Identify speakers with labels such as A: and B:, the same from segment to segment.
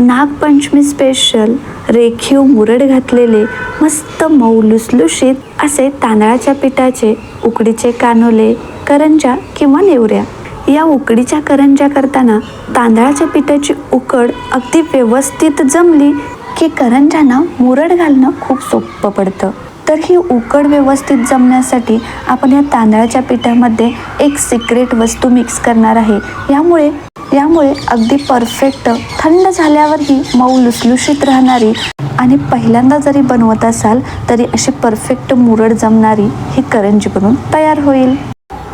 A: Nagpanchami special रेखीव मुरड घातलेले मस्त मऊ लुसलुशीत असे तांदळाच्या पिठाचे उकडीचे कानोले करंजा किंवा नेवऱ्या. या उकडीच्या करंजा करताना तांदळाच्या पिठाची उकड अगदी व्यवस्थित जमली की करंजांना मुरड घालणं खूप सोपं पडतं. तर ही उकड व्यवस्थित जमण्यासाठी आपण या तांदळाच्या पिठामध्ये एक सिक्रेट वस्तू मिक्स करणार आहे. यामुळे यामुळे अगदी परफेक्ट थंड झाल्यावरही मऊ लुसलुशीत राहणारी आणि पहिल्यांदा जरी बनवत असाल तरी अशी परफेक्ट मुरड जमणारी ही करंजी बनून तयार होईल.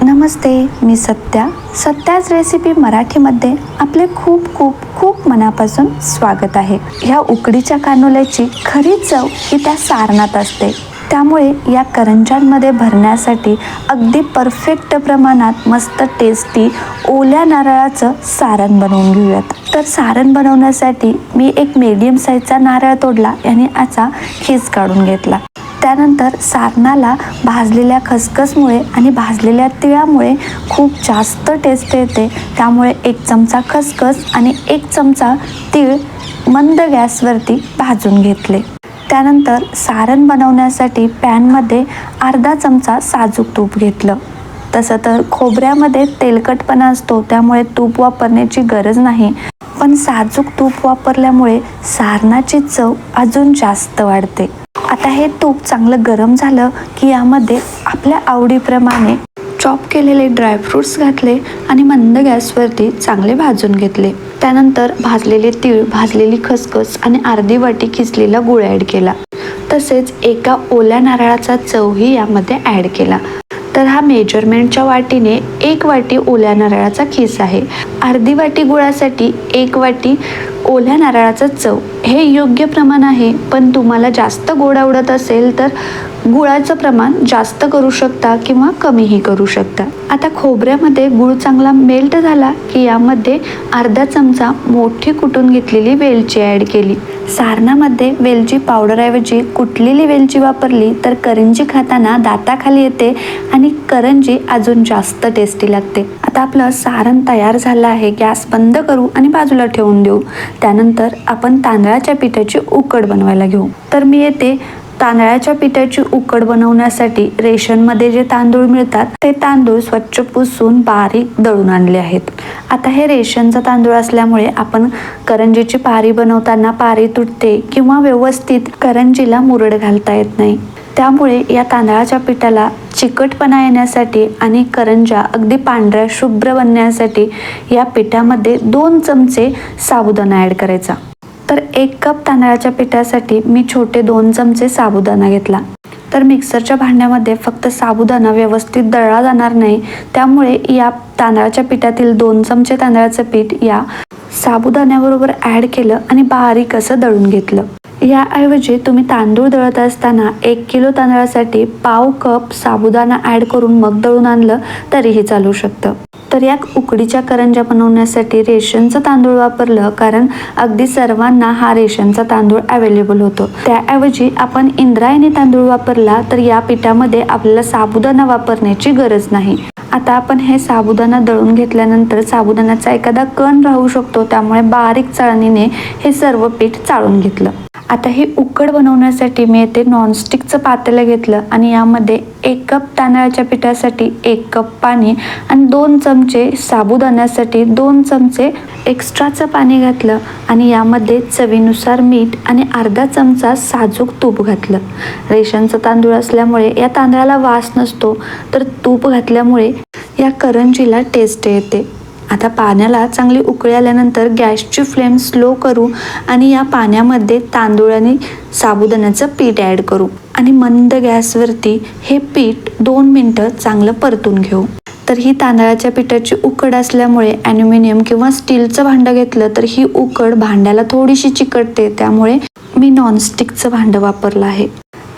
A: नमस्ते मी सत्या. सत्याच रेसिपी मराठीमध्ये आपले खूप खूप खूप मनापासून स्वागत आहे. ह्या उकडीच्या कानोल्याची खरी चव ही त्या सारणात असते. त्यामुळे या करंजांमध्ये भरण्यासाठी अगदी परफेक्ट प्रमाणात मस्त टेस्टी ओल्या नारळाचं सारण बनवून घेऊयात. तर सारण बनवण्यासाठी मी एक मीडियम साईजचा नारळ तोडला. आणि याचा खीस काढून घेतला. त्यानंतर सारणाला भाजलेल्या खसखसमुळे आणि भाजलेल्या तिळामुळे खूप जास्त टेस्ट येते. त्यामुळे एक चमचा खसखस आणि एक चमचा तीळ मंद गॅसवरती भाजून घेतले. त्यानंतर सारण बनवण्यासाठी पॅनमध्ये अर्धा चमचा साजूक तूप घेतलं. तसं तर खोबऱ्यामध्ये तेलकटपणा असतो त्यामुळे तूप वापरण्याची गरज नाही. पण साजूक तूप वापरल्यामुळे सारणाची चव अजून जास्त वाढते. आता हे तूप चांगलं गरम झालं की यामध्ये आपल्या आवडीप्रमाणे चॉप केलेले ड्रायफ्रुट्स घातले आणि मंद गॅसवरती चांगले भाजून घेतले. त्यानंतर भाजलेले तीळ भाजलेली खसखस आणि अर्धी वाटी खिसलेला गुळ ॲड केला. तसेच एका ओल्या नारळाचा चवही यामध्ये ॲड केला. तर हा मेजरमेंटच्या वाटीने एक वाटी ओल्या नारळाचा खीस आहे. अर्धी वाटी गुळासाठी एक वाटी ओल्या नारळाचा चव. हे योग्य प्रमाण आहे पण तुम्हाला जास्त गोड आवडत असेल तर गुळाचं प्रमाण जास्त करू शकता किंवा कमीही करू शकता. आता खोबऱ्यामध्ये गुळ चांगला मेल्ट झाला की यामध्ये अर्धा चमचा मोठी कुटून घेतलेली वेलची ॲड केली. सारणामध्ये वेलची पावडरऐवजी कुटलेली वेलची वापरली तर करंजी खाताना दाताखाली येते आणि करंजी अजून जास्त टेस्टी लागते. आता आपलं सारण तयार झालं आहे गॅस बंद करू आणि बाजूला ठेवून देऊ. त्यानंतर आपण तांदळाच्या पिठाची उकड बनवायला घेऊ. तर मी येते तांदळाच्या पिठाची उकड बनवण्यासाठी रेशनमध्ये जे तांदूळ मिळतात ते तांदूळ स्वच्छ पुसून बारीक दळून आणले आहेत. आता हे रेशनचा तांदूळ असल्यामुळे आपण करंजीची पारी बनवताना पारी तुटते किंवा व्यवस्थित करंजीला मुरड घालता येत नाही. त्यामुळे या तांदळाच्या पिठाला चिकटपणा येण्यासाठी आणि करंजा अगदी पांढऱ्या शुभ्र बनण्यासाठी या पिठामध्ये दोन चमचे साबुदाणा ॲड करायचा. तर एक कप तांदळाच्या पिठासाठी मी छोटे दोन चमचे साबुदाणा घेतला. तर मिक्सरच्या भांड्यामध्ये फक्त साबुदाणा व्यवस्थित दळला जाणार नाही त्यामुळे या तांदळाच्या पिठातील दोन चमचे तांदळाचं पीठ या साबुदाण्याबरोबर ॲड केलं आणि बारीक असं दळून घेतलं. याऐवजी तुम्ही तांदूळ दळत असताना एक किलो तांदळासाठी पाव कप साबुदाणा ॲड करून मग दळून आणलं तरीही चालू शकतं. तर या उकडीच्या करंजा बनवण्यासाठी रेशनचं तांदूळ वापरलं कारण अगदी सर्वांना हा रेशनचा तांदूळ अवेलेबल होतो. त्याऐवजी आपण इंद्रायणी तांदूळ वापरला तर या पिठामध्ये आपल्याला साबुदाणा वापरण्याची गरज नाही. आता आपण हे साबुदाणा दळून घेतल्यानंतर साबुदाण्याचा एखादा कण राहू शकतो त्यामुळे बारीक चाळणीने हे सर्व पीठ चाळून घेतलं. आता हे उकड बनवण्यासाठी मी येथे नॉनस्टिकचं पातेलं घेतलं आणि यामध्ये एक कप तांदळाच्या पिठासाठी एक कप पाणी आणि दोन चमचे साबुदाण्यासाठी दोन चमचे एक्स्ट्राचं पाणी घातलं आणि यामध्ये चवीनुसार मीठ आणि अर्धा चमचा साजूक तूप घातलं. रेशनचं तांदूळ असल्यामुळे या तांदळाला वास नसतो तर तूप घातल्यामुळे या करंजीला टेस्ट येते. आता पाण्याला चांगली उकळी आल्यानंतर गॅसची फ्लेम स्लो करू आणि या पाण्यामध्ये तांदूळ आणि साबुदाण्याचं पीठ ॲड करू. आणि मंद गॅसवरती हे पीठ दोन मिनटं चांगलं परतून घेऊ. तर ही तांदळाच्या पिठाची उकड असल्यामुळे ॲल्युमिनियम किंवा स्टीलचं भांडं घेतलं तर ही उकड भांड्याला थोडीशी चिकटते. त्यामुळे मी नॉनस्टिकचं भांडं वापरलं आहे.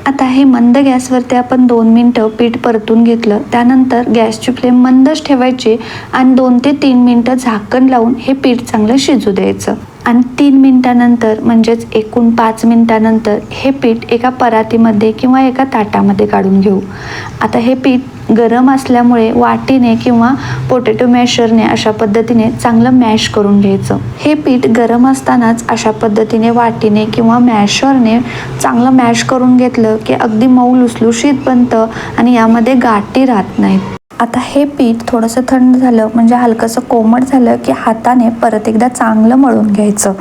A: आता हे मंद गॅसवरती आपण दोन मिनटं पीठ परतून घेतलं. त्यानंतर गॅसची फ्लेम मंदच ठेवायची आणि दोन ते तीन मिनटं झाकण लावून हे पीठ चांगलं शिजू द्यायचं. आणि तीन मिनटानंतर म्हणजेच एकूण पाच मिनटानंतर हे पीठ एका परातीमध्ये किंवा एका ताटामध्ये काढून घेऊ. आता हे पीठ गरम असल्यामुळे वाटीने किंवा पोटॅटो मॅशरने अशा पद्धतीने चांगलं मॅश करून घ्यायचं. हे पीठ गरम असतानाच अशा पद्धतीने वाटीने किंवा मॅशरने चांगलं मॅश करून घेतलं की अगदी मऊ लुसलुशीत बनतं आणि यामध्ये गाठी राहत नाहीत. आता हे पीठ थोडंसं थंड झालं म्हणजे हलकंसं कोमट झालं की हाताने परत एकदा चांगलं मळून घ्यायचं.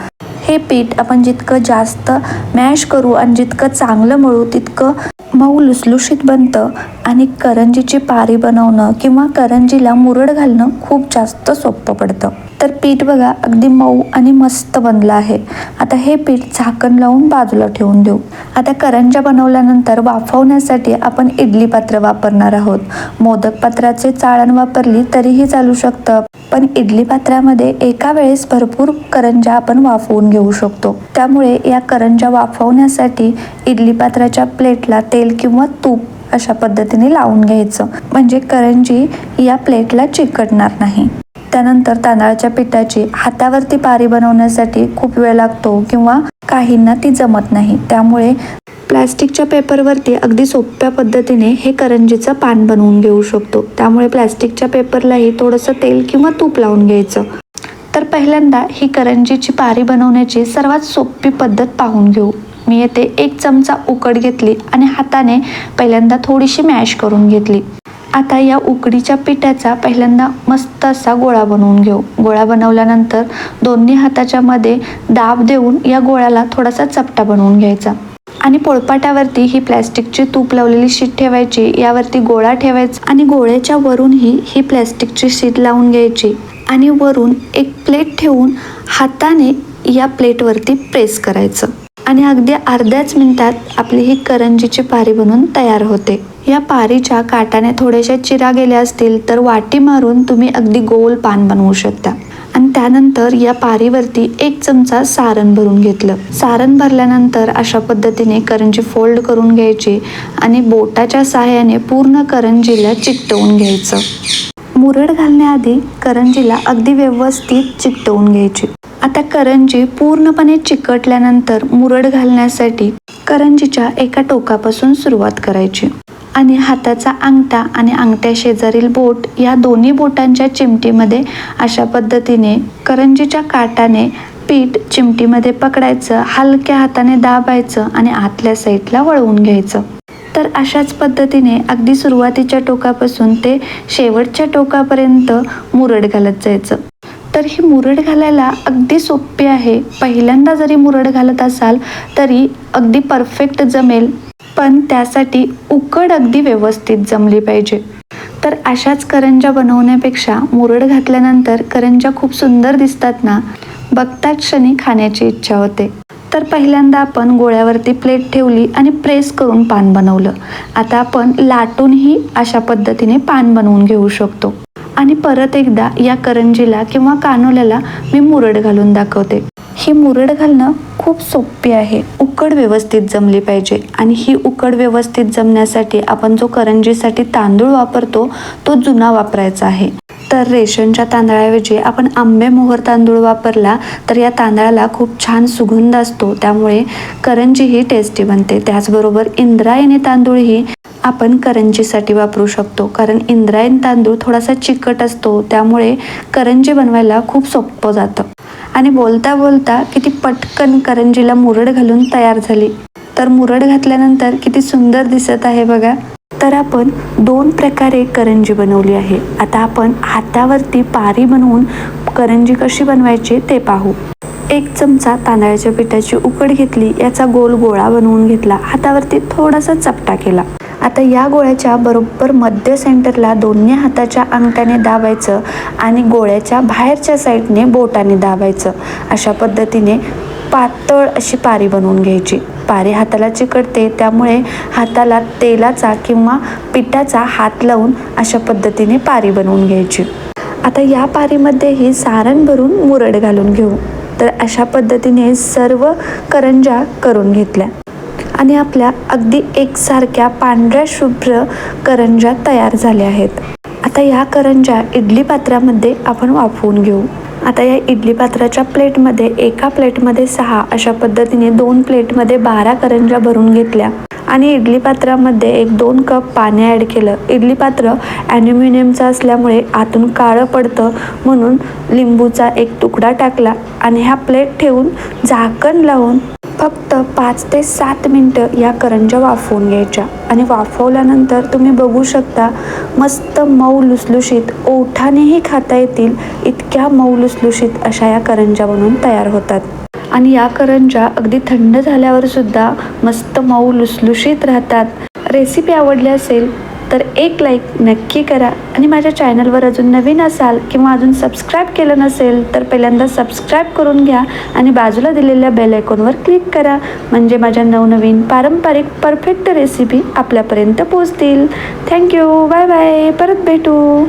A: हे पीठ आपण जितकं जास्त मॅश करू आणि जितकं चांगलं मळू तितकं मऊ लुसलुशीत बनतं. आणि करंजीची पारी बनवणं किंवा करंजीला मुरड घालणं खूप जास्त सोपं पडतं. तर पीठ बघा अगदी मऊ आणि मस्त बनलं आहे. आता हे पीठ झाकण लावून बाजूला ठेवून देऊ. आता करंजा बनवल्यानंतर वाफवण्यासाठी आपण इडली पात्र वापरणार आहोत. मोदक पात्राचे चाळण वापरली तरीही चालू शकतं. पण इडली पात्रामध्ये एका वेळेस भरपूर करंजा आपण वाफवून घेऊ शकतो. त्यामुळे या करंजा वाफवण्यासाठी इडली पात्राच्या प्लेटला तेल किंवा तूप अशा पद्धतीने लावून घ्यायचं. म्हणजे करंजी या प्लेटला चिकटणार नाही. त्यानंतर तांदळाच्या पिठाची हातावरती पारी बनवण्यासाठी खूप वेळ लागतो किंवा काहींना ती जमत नाही. त्यामुळे प्लॅस्टिकच्या पेपरवरती अगदी सोप्या पद्धतीने हे करंजीचं पान बनवून घेऊ शकतो. त्यामुळे प्लॅस्टिकच्या पेपरलाही थोडंसं तेल किंवा तूप लावून घ्यायचं. तर पहिल्यांदा ही करंजीची पारी बनवण्याची सर्वात सोपी पद्धत पाहून घेऊ. मी येथे एक चमचा उकड घेतली आणि हाताने पहिल्यांदा थोडीशी मॅश करून घेतली. आता या उकडीच्या पिठाचा पहिल्यांदा मस्त असा गोळा बनवून घेऊ. गोळा बनवल्यानंतर दोन्ही हाताच्या मध्ये दाब देऊन या गोळ्याला थोडासा चपटा बनवून घ्यायचा. आणि पोळपाटावरती ही प्लॅस्टिकची तूप लावलेली शीट ठेवायची. यावरती गोळा ठेवायचा आणि गोळ्याच्या वरूनही ही प्लॅस्टिकची शीट लावून घ्यायची. आणि वरून एक प्लेट ठेवून हाताने या प्लेटवरती प्रेस करायचं. आणि अगदी अर्ध्याच मिनिटात आपली ही करंजीची पारी बनून तयार होते. या पारीच्या काटाने थोड्याशा चिरा गेल्या असतील तर वाटी मारून तुम्ही अगदी गोल पान बनवू शकता. आणि त्यानंतर या पारीवरती एक चमचा सारण भरून घेतलं. सारण भरल्यानंतर अशा पद्धतीने करंजी फोल्ड करून घ्यायची आणि बोटाच्या सहाय्याने पूर्ण करंजीला चिकटवून घ्यायचं. मुरड घालण्याआधी करंजीला अगदी व्यवस्थित चिकटवून घ्यायची. आता करंजी पूर्णपणे चिकटल्यानंतर मुरड घालण्यासाठी करंजीच्या एका टोकापासून सुरुवात करायची. आणि हाताचा अंगठा आणि अंगठ्या शेजारील बोट या दोन्ही बोटांच्या चिमटीमध्ये अशा पद्धतीने करंजीच्या काटाने पीठ चिमटीमध्ये पकडायचं हलक्या हाताने दाबायचं आणि आतल्या साईडला वळवून घ्यायचं. तर अशाच पद्धतीने अगदी सुरुवातीच्या टोकापासून ते शेवटच्या टोकापर्यंत मुरड घालत जायचं. तर ही मुरड घालायला अगदी सोपी आहे. पहिल्यांदा जरी मुरड घालत असाल तरी अगदी परफेक्ट जमेल. पण त्यासाठी उकड अगदी व्यवस्थित जमली पाहिजे. तर अशाच करंजा बनवण्यापेक्षा मुरड घातल्यानंतर करंजा खूप सुंदर दिसतात ना? बघताच क्षणी खाण्याची इच्छा होते. तर पहिल्यांदा आपण गोळ्यावरती प्लेट ठेवली आणि प्रेस करून पान बनवलं. आता आपण लाटूनही अशा पद्धतीने पान बनवून घेऊ शकतो. आणि परत एकदा या करंजीला किंवा कानोल्याला मी मुरड घालून दाखवते. ही मुरड घालणं खूप सोपी आहे. उकड व्यवस्थित जमली पाहिजे आणि ही उकड व्यवस्थित जमण्यासाठी आपण जो करंजीसाठी तांदूळ वापरतो तो जुना वापरायचा आहे. तर रेशनच्या तांदळाऐवजी आपण आंबे मोहर तांदूळ वापरला तर या तांदळाला खूप छान सुगंध असतो. त्यामुळे करंजी ही टेस्टी बनते. त्याचबरोबर इंद्रायणी तांदूळही आपण करंजीसाठी वापरू शकतो. कारण इंद्रायण तांदूळ थोडासा चिकट असतो त्यामुळे करंजी बनवायला खूप सोपं जातं. आणि बोलता बोलता किती पटकन करंजीला मुरड घालून तयार झाली. तर मुरड घातल्यानंतर किती सुंदर दिसत आहे बघा. तर आपण दोन प्रकारे करंजी बनवली आहे. आता आपण हातावरती पारी बनवून करंजी कशी बनवायची ते पाहू. एक चमचा तांदळाच्या पिठाची उकड घेतली याचा गोल गोळा बनवून घेतला. हातावरती थोडासा चपटा केला. आता या गोळ्याच्या बरोबर मध्य सेंटरला दोन्ही हाताच्या अंगठ्याने दाबायचं आणि गोळ्याच्या बाहेरच्या साईडने बोटाने दाबायचं. अशा पद्धतीने पातळ अशी पारी बनवून घ्यायची. पारी हाताला चिकटते त्यामुळे हाताला तेलाचा किंवा पिठाचा हात लावून अशा पद्धतीने पारी बनवून घ्यायची. आता या पारीमध्येही सारण भरून मुरड घालून घेऊ. तर अशा पद्धतीने सर्व करंजा करून घेतल्या. आणि आपल्या अगदी एकसारख्या पांढऱ्या शुभ्र करंजा तयार झाल्या आहेत. आता या करंजा इडली पात्रामध्ये आपण वाफवून घेऊ. आता या इडली पात्राच्या प्लेटमध्ये एका प्लेटमध्ये सहा अशा पद्धतीने दोन प्लेटमध्ये बारा करंजा भरून घेतल्या. आणि इडली पात्रामध्ये एक दोन कप पाणी ॲड केलं. इडली पात्र ॲल्युमिनियमचं असल्यामुळे आतून काळं पडतं म्हणून लिंबूचा एक तुकडा टाकला आणि हा प्लेट ठेवून झाकण लावून फक्त पाच ते सात मिनटं या करंज्या वाफवून घ्यायच्या. आणि वाफवल्यानंतर तुम्ही बघू शकता मस्त मऊ लुसलुशीत ओठानेही खाता येतील इतक्या मऊ लुसलुशीत अशा या करंज्या बनवून तयार होतात. आणि या करंज्या अगदी थंड झाल्यावर सुद्धा मस्त मऊ लुसलुशीत राहतात. रेसिपी आवडली असेल तर एक लाईक नक्की करा. आणि माझ्या चॅनलवर अजून नवीन असाल किंवा अजून सबस्क्राईब केलं नसेल तर पहिल्यांदा सबस्क्राईब करून घ्या आणि बाजूला दिलेल्या बेल आयकॉनवर क्लिक करा. म्हणजे माझ्या नवनवीन पारंपरिक परफेक्ट रेसिपी आपल्यापर्यंत पोचतील थँक्यू बाय बाय परत भेटू.